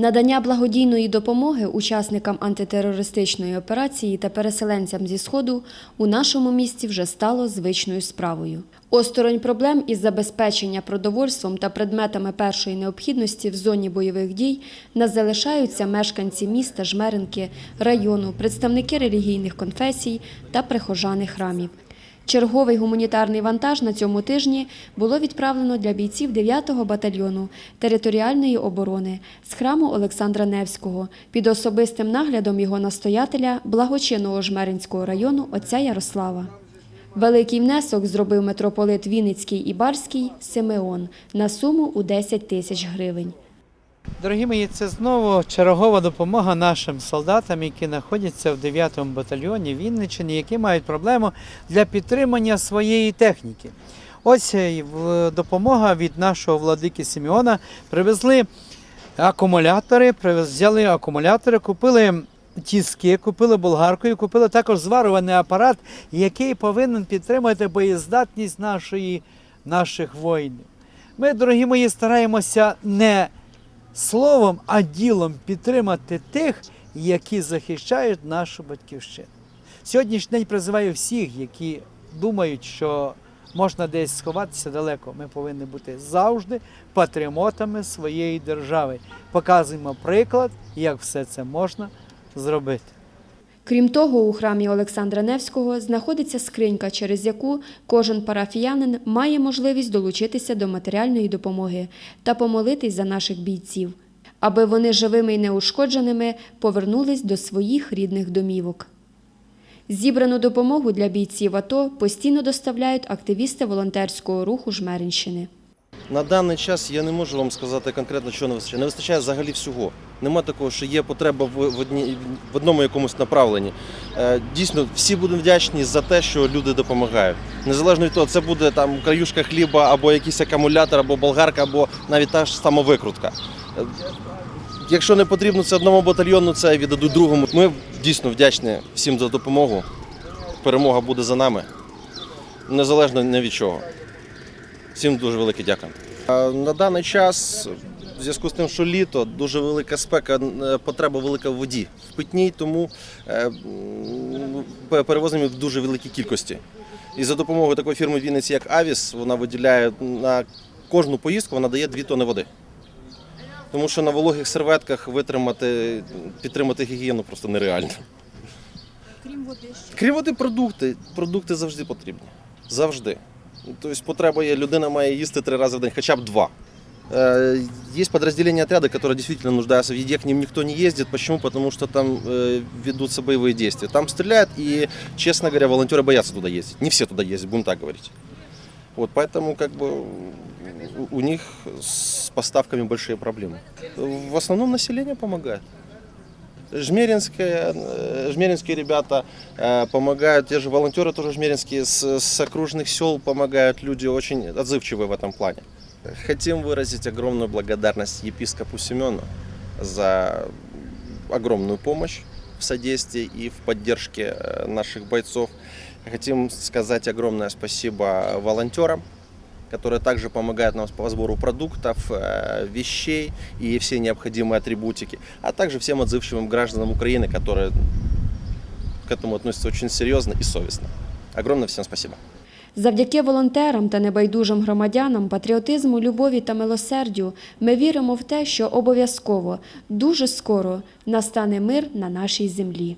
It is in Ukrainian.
Надання благодійної допомоги учасникам антитерористичної операції та переселенцям зі Сходу у нашому місті вже стало звичною справою. Осторонь проблем із забезпечення продовольством та предметами першої необхідності в зоні бойових дій не залишаються мешканці міста Жмеринки, району, представники релігійних конфесій та прихожани храмів. Черговий гуманітарний вантаж на цьому тижні було відправлено для бійців 9-го батальйону територіальної оборони з храму Олександра Невського під особистим наглядом його настоятеля благочинного Жмеринського району отця Ярослава. Великий внесок зробив митрополит Вінницький і Барський Симеон на суму у 10 тисяч гривень. Дорогі мої, це знову чергова допомога нашим солдатам, які знаходяться в 9-му батальйоні Вінниччини, які мають проблему для підтримання своєї техніки. Ось е, допомога від нашого владики Сімеона. Привезли акумулятори, взяли акумулятори, купили тіски, купили болгарку купили також зварюваний апарат, який повинен підтримати боєздатність нашої, наших воїнів. Ми, дорогі мої, стараємося не словом, а ділом підтримати тих, які захищають нашу батьківщину. Сьогоднішній день призиваю всіх, які думають, що можна десь сховатися далеко. Ми повинні бути завжди патріотами своєї держави. Показуємо приклад, як все це можна зробити. Крім того, у храмі Олександра Невського знаходиться скринька, через яку кожен парафіянин має можливість долучитися до матеріальної допомоги та помолитись за наших бійців, аби вони живими і неушкодженими повернулись до своїх рідних домівок. Зібрану допомогу для бійців АТО постійно доставляють активісти волонтерського руху Жмеринщини. На даний час я не можу вам сказати конкретно, що не вистачає. Не вистачає взагалі всього. Нема такого, що є потреба в, одні, в одному якомусь направленні. Е, дійсно, всі будемо вдячні за те, що люди допомагають. Незалежно від того, це буде там краюшка хліба, або якийсь акумулятор, або болгарка, або навіть та ж сама викрутка. Е, Якщо не потрібно це одному батальйону, це віддадуть другому. Ми дійсно вдячні всім за допомогу. Перемога буде за нами. Незалежно ні від чого. Всім дуже велике дякую. На даний час, в зв'язку з тим, що літо, дуже велика спека, е, потреба велика в воді в питній, тому е, перевозимо в дуже великій кількості. І за допомогою такої фірми в Вінниці, як Авіс, вона виділяє на кожну поїздку, вона дає 2 тонни води. Тому що на вологих серветках витримати, підтримати гігієну просто нереально. Крім води, що Крім води, продукти. Продукти завжди потрібні. Завжди. Тобто потреба є, людина має їсти три рази в день, хоча б два. Э, Есть подразделения отряда, которые действительно нуждаются в еде, к ним никто не ездит. Почему? Потому что там э, ведутся боевые действия. Там стреляют, и, честно говоря, волонтеры боятся туда ездить. Не все туда ездят, будем так говорить. Вот, поэтому как бы у- у них с поставками большие проблемы. В основном население помогает. Жмеринская, э, жмеринские ребята э, помогают, те же волонтеры тоже жмеринские с, с окружных сел помогают, люди очень отзывчивые в этом плане. Хотим выразить огромную благодарность епископу Семену за огромную помощь в содействии и в поддержке э, наших бойцов. Хотим сказать огромное спасибо волонтерам, которые также помогают нам по сбору продуктов, э, вещей и все необходимые атрибутики, а также всем отзывчивым гражданам Украины, которые к этому относятся очень серьезно и совестно. Огромное всем спасибо. Завдяки волонтерам та небайдужим громадянам, патріотизму, любові та милосердю ми віримо в те, що обов'язково дуже скоро настане мир на нашій землі.